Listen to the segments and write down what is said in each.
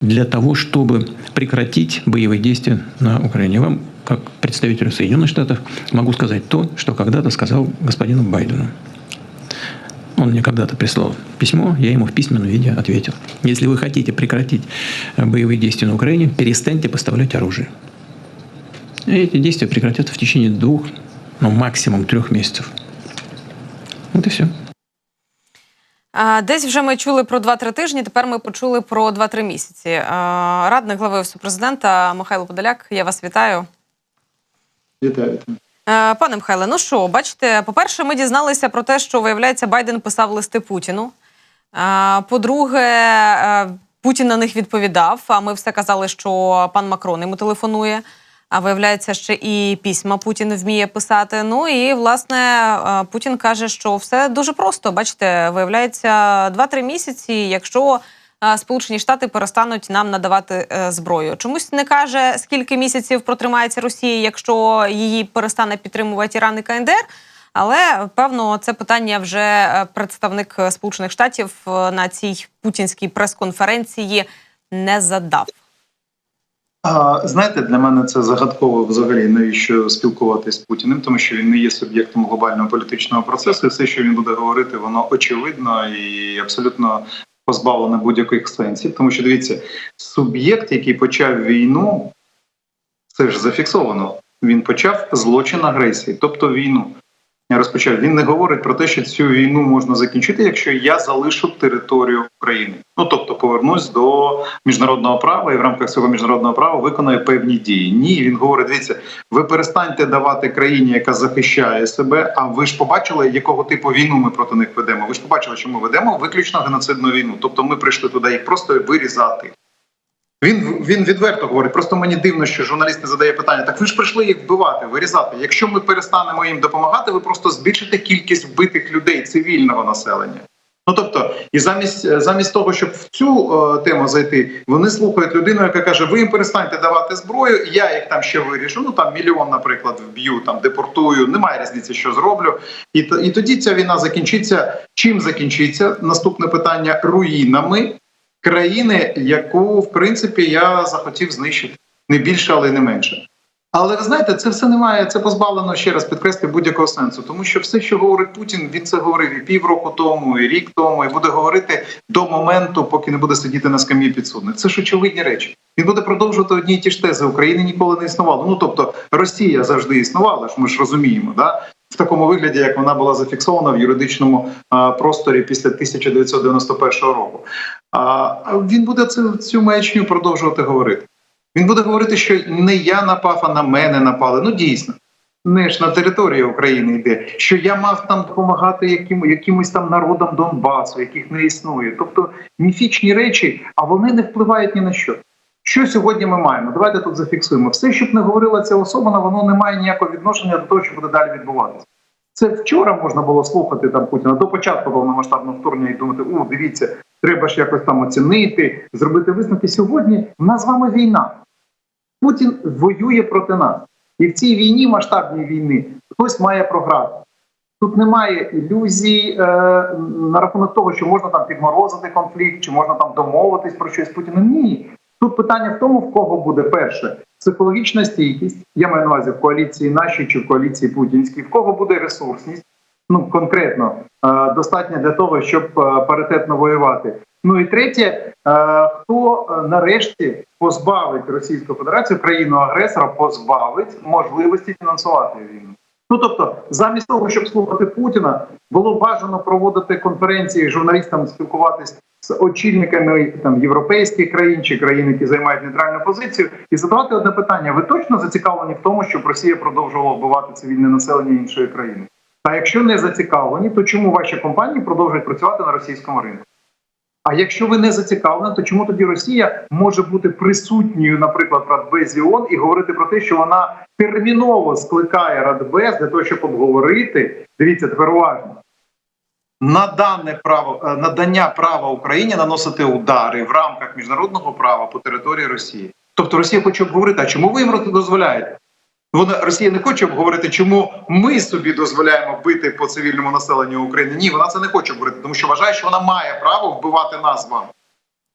для того, чтобы прекратить боевые действия на Украине. Вам, как представителю Соединенных Штатов, могу сказать то, что когда-то сказал господину Байдену. Он мне когда-то прислал письмо, я ему в письменном виде ответил. Если вы хотите прекратить э, боевые действия на Украине, перестаньте поставлять оружие. И эти действия прекратятся в течение двух, ну максимум трех месяцев. Вот и все. Десь вже ми чули про 2-3 тижні. Тепер ми почули про 2-3 місяці. Радник глави президента Михайло Подоляк. Я вас вітаю. Вітаю. Пане Михайле, ну що, бачите, по-перше, ми дізналися про те, що виявляється, Байден писав листи Путіну. По-друге, е, Путін на них відповідав. А ми все казали, що пан Макрон йому телефонує. А виявляється, ще і письма Путін вміє писати. Ну і власне е, Путін каже, що все дуже просто. Бачите, виявляється 2-3 місяці, якщо е, Сполучені Штати перестануть нам надавати е, зброю. Чомусь не каже, скільки місяців протримається Росія, якщо її перестане підтримувати Іран і КНДР. Але певно, це питання вже представник Сполучених Штатів на цій путінській прес-конференції не задав. А, знаєте, для мене це загадково взагалі навіщо спілкуватися з Путіним, тому що він не є суб'єктом глобального політичного процесу. І все, що він буде говорити, воно очевидно і абсолютно позбавлене будь-яких сенсів. Тому що дивіться, суб'єкт, який почав війну, це ж зафіксовано. Він почав злочин агресії, тобто війну. Розпочав. Він не говорить про те, що цю війну можна закінчити, якщо я залишу територію України. Ну тобто повернусь до міжнародного права і в рамках цього міжнародного права виконаю певні дії. Ні, він говорить: дивіться, ви перестаньте давати країні, яка захищає себе. А ви ж побачили, якого типу війну ми проти них ведемо? Ви ж побачили, що ми ведемо виключно геноцидну війну. Тобто ми прийшли туди їх просто вирізати. Він він відверто говорить. Просто мені дивно, що журналіст не задає питання. Так ви ж прийшли їх вбивати, вирізати. Якщо ми перестанемо їм допомагати, ви просто збільшите кількість вбитих людей цивільного населення. Ну тобто, і замість замість того, щоб в цю е, тему зайти, вони слухають людину, яка каже: Ви їм перестаньте давати зброю. Я їх там ще вирішу. Ну там мільйон, наприклад, вб'ю, там депортую. Немає різниці, що зроблю. І і тоді ця війна закінчиться. Чим закінчиться? Наступне питання руїнами країни, яку в принципі я захотів знищити не більше, але й не менше. Але ви знаєте, це все немає. Це позбавлено ще раз підкреслю будь-якого сенсу, тому що все, що говорить Путін, він це говорив і півроку тому, і рік тому, і буде говорити до моменту, поки не буде сидіти на скам'ї підсудних. Це ж очевидні речі. Він буде продовжувати одні й ті ж тези. України ніколи не існувало. Ну тобто Росія завжди існувала, ж ми ж розуміємо, да. В такому вигляді, як вона була зафіксована в юридичному а, просторі після 1991 року, а він буде цю, цю маячню продовжувати говорити. Він буде говорити, що не я напав, а на мене напали. Ну дійсно, не ж на території України йде, що я мав там допомагати яким, якимось там народам Донбасу, яких не існує. Тобто міфічні речі, а вони не впливають ні на що. Що сьогодні ми маємо? Давайте тут зафіксуємо. Все, щоб не говорила ця особа, воно не має ніякого відношення до того, що буде далі відбуватися. Це вчора можна було слухати там Путіна до початку повномасштабного вторгнення і думати, о, дивіться, треба ж якось там оцінити, зробити висновки. Сьогодні в нас з вами війна. Путін воює проти нас. І в цій війні, масштабній війни, хтось має програти. Тут немає ілюзій е, на рахунок того, що можна там підморозити конфлікт, чи можна там домовитись про щось з Путіним. Ні. Тут питання в тому, в кого буде перше психологічна стійкість. Я маю на увазі в коаліції нашій чи в коаліції путінській, в кого буде ресурсність, ну конкретно е, достатньо для того, щоб е, паритетно воювати. Ну і третє, е, хто нарешті позбавить Російську Федерацію країну агресора, позбавить можливості фінансувати війну. Ну тобто, замість того, щоб слухати Путіна, було бажано проводити конференції журналістам спілкуватись з очільниками там європейських країн чи країн, які займають нейтральну позицію, і задавати одне питання: ви точно зацікавлені в тому, щоб Росія продовжувала вбивати цивільне населення іншої країни? А якщо не зацікавлені, то чому ваші компанії продовжують працювати на російському ринку? А якщо ви не зацікавлені, то чому тоді Росія може бути присутньою, наприклад, в Радбезі ООН і говорити про те, що вона терміново скликає Радбез для того, щоб обговорити, дивіться, тепер уважно, надане право е, надання права Україні наносити удари в рамках міжнародного права по території Росії. Тобто Росія хоче обговорити, а чому ви їм дозволяєте? Вона Росія не хоче обговорити, чому ми собі дозволяємо бити по цивільному населенню України. Ні, вона це не хоче говорити, тому що вважає, що вона має право вбивати нас вами.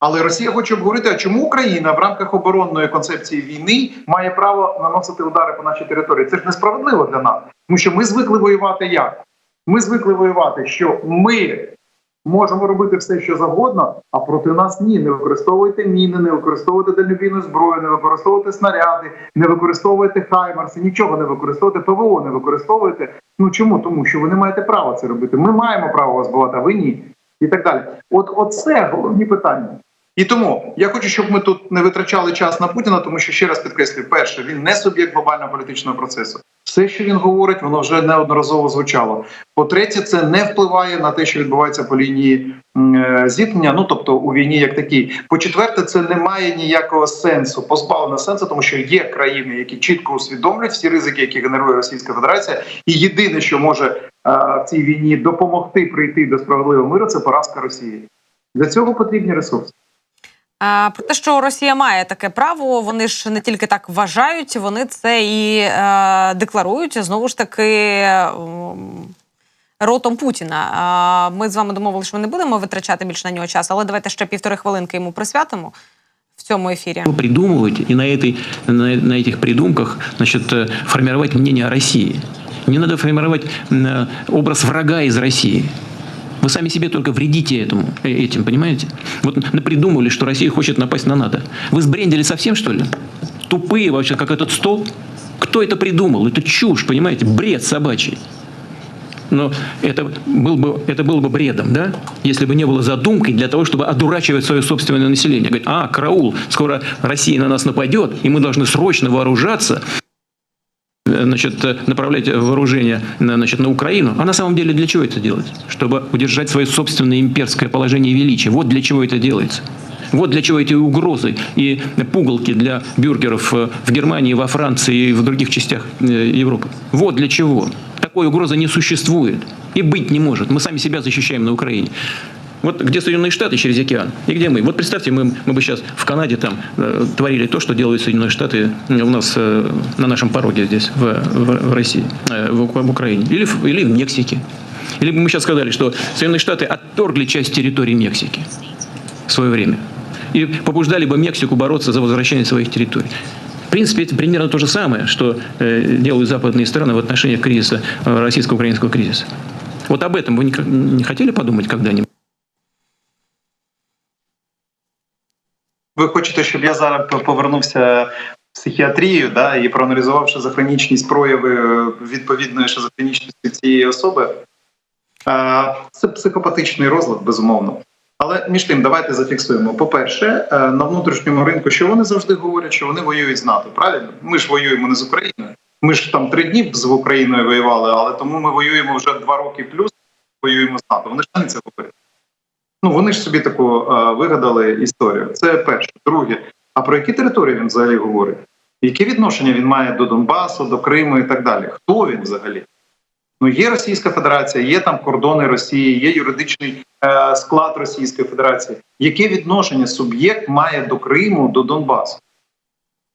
Але Росія хоче обговорити, а чому Україна в рамках оборонної концепції війни має право наносити удари по нашій території? Це ж несправедливо для нас, тому що ми звикли воювати як? Ми звикли воювати, що ми можемо робити все, що завгодно, а проти нас ні. Не використовуйте міни, не використовуйте дальнобійну зброю, не використовуйте снаряди, не використовуйте хаймарси, нічого не використовуйте, ПВО не використовуйте. Ну чому? Тому що ви не маєте права це робити. Ми маємо право вас бувати, а ви ні. І так далі. От, оце головні питання. І тому я хочу, щоб ми тут не витрачали час на Путіна, тому що ще раз підкреслюю, перше, він не суб'єкт глобального політичного процесу. Все, що він говорить, воно вже неодноразово звучало. По-третє, це не впливає на те, що відбувається по лінії е, зіткнення, ну тобто у війні як такій. По-четверте, це не має ніякого сенсу, позбавлено сенсу, тому що є країни, які чітко усвідомлюють всі ризики, які генерує Російська Федерація, і єдине, що може в цій війні допомогти прийти до справедливого миру, це поразка Росії. Для цього потрібні ресурси. А, Про те, що Росія має таке право, вони ж не тільки так вважають, вони це і е, декларують знову ж таки м, ротом Путіна. А, Ми з вами домовилися, що ми не будемо витрачати більше на нього час, але давайте ще півтори хвилинки йому присвятимо в цьому ефірі. придумывать и на, этой, на, на этих придумках значит, э, формировать мнение о России. Не надо формировать э, образ врага из России. Вы сами себе только вредите этому, э, этим, понимаете? Вот придумали, что Россия хочет напасть на НАТО. Вы сбрендили совсем, что ли? Тупые вообще, как этот стол? Кто это придумал? Это чушь, понимаете? Бред собачий. Но это был бы, это было бы бредом, да? Если бы не было задумкой для того, чтобы одурачивать свое собственное население. Говорить, а, караул, скоро Россия на нас нападет, и мы должны срочно вооружаться, значит, направлять вооружение на, значит, на Украину. А на самом деле для чего это делать? Чтобы удержать свое собственное имперское положение и величие. Вот для чего это делается. Вот для чего эти угрозы и пугалки для бюргеров э, в Германии, во Франции и в других частях э, Европы. Вот для чего. Такой угрозы не существует и быть не может. Мы сами себя защищаем на Украине. Вот где Соединенные Штаты через океан, и где мы. Вот представьте, мы, мы бы сейчас в Канаде там э, творили то, что делают Соединенные Штаты у нас э, на нашем пороге здесь, в, в, в России, э, в, в Украине, или в, или в Мексике. Или бы мы сейчас сказали, что Соединенные Штаты отторгли часть территории Мексики в свое время. И побуждали бы Мексику бороться за возвращение своих территорий. В принципе, это примерно то же самое, что э, делают западные страны в отношении кризиса, э, российско-украинского кризиса. Вот об этом вы не, не хотели подумать когда-нибудь? Ви хочете, щоб я зараз повернувся в психіатрію, да, і проаналізував шизофренічність прояви е, відповідної шизофренічності цієї особи? Е, Це психопатичний розлад, безумовно. Але між тим, давайте зафіксуємо. По-перше, е, на внутрішньому ринку, що вони завжди говорять, що вони воюють з НАТО. Правильно? Ми ж воюємо не з Україною. Ми ж там три дні з Україною воювали, але тому ми воюємо вже два роки плюс. Воюємо з НАТО. Вони ж самі це говорять. Ну вони ж собі таку е, вигадали історію. Це перше. Друге, а про які території він взагалі говорить? Яке відношення він має до Донбасу, до Криму і так далі? Хто він взагалі? Ну є Російська Федерація, є там кордони Росії, є юридичний е, склад Російської Федерації. Яке відношення суб'єкт має до Криму, до Донбасу?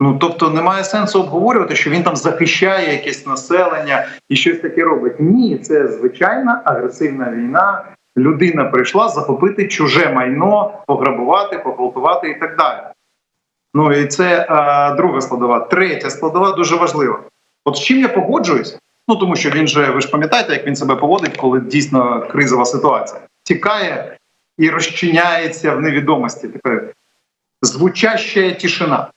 Ну тобто немає сенсу обговорювати, що він там захищає якесь населення і щось таке робить. Ні, це звичайна агресивна війна. Людина прийшла захопити чуже майно, пограбувати, погвалтувати і так далі. Ну і це е, друга складова. Третя складова дуже важлива. От з чим я погоджуюсь? Ну тому що він же, ви ж пам'ятаєте, як він себе поводить, коли дійсно кризова ситуація. Тікає і розчиняється в невідомості. Така звучаща тишина.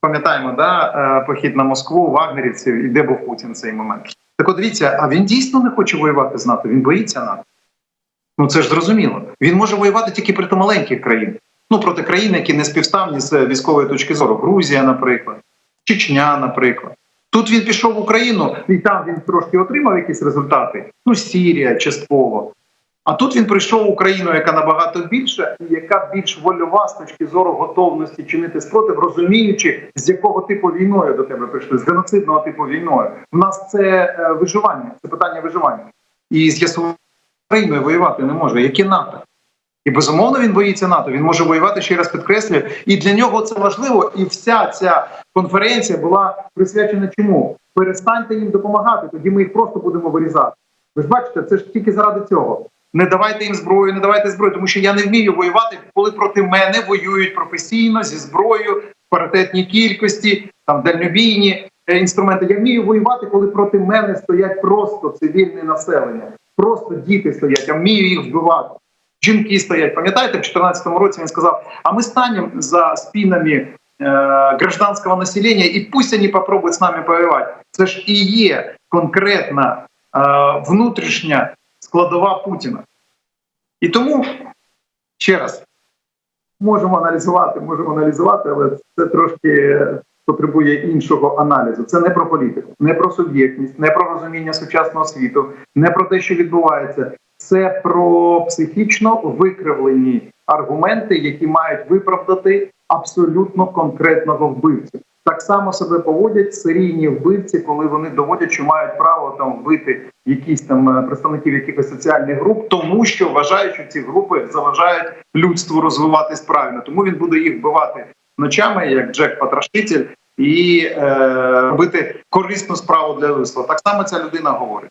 Пам'ятаємо, да, е, похід на Москву, вагнерівців, і де був Путін в цей момент. Так от дивіться, а він дійсно не хоче воювати з НАТО, він боїться НАТО. Ну це ж зрозуміло. Він може воювати тільки проти маленьких країн. Ну проти країн, які не співставні з військової точки зору. Грузія, наприклад, Чечня, наприклад. Тут він пішов в Україну, і там він трошки отримав якісь результати. Ну, Сірія частково. А тут він прийшов в Україну, яка набагато більша, і яка більш вольова з точки зору готовності чинити спротив, розуміючи, з якого типу війною до тебе прийшли, з геноцидного типу війною. У нас це е, виживання, це питання виживання. І з'ясувати Україною воювати не може. Яке НАТО? І безумовно він боїться НАТО. Він може воювати ще раз підкреслюю. І для нього це важливо. І вся ця конференція була присвячена чому? Перестаньте їм допомагати, тоді ми їх просто будемо вирізати. Ви ж бачите, це ж тільки заради цього. не давайте їм зброю, не давайте зброю, тому що я не вмію воювати, коли проти мене воюють професійно зі зброєю, в паритетній кількості, там дальнобійні е, інструменти. Я вмію воювати, коли проти мене стоять просто цивільне населення, просто діти стоять, я вмію їх вбивати. Жінки стоять. Пам'ятаєте, в 2014 році він сказав: а ми станемо за спинами е, гражданського населення, і пусть вони попробують з нами воювати. Це ж і є конкретна е, внутрішня складова Путіна. І тому ще раз можемо аналізувати, можемо аналізувати, але це трошки потребує іншого аналізу. Це не про політику, не про суб'єктність, не про розуміння сучасного світу, не про те, що відбувається. Це про психічно викривлені аргументи, які мають виправдати абсолютно конкретного вбивцю. Так само себе поводять серійні вбивці, коли вони доводять, що мають право там вбити якісь там е, представників якихось соціальних груп, тому що вважають, що ці групи заважають людству розвиватись правильно. Тому він буде їх вбивати ночами, як Джек Потрошитель, і е, робити корисну справу для людства. Так само ця людина говорить.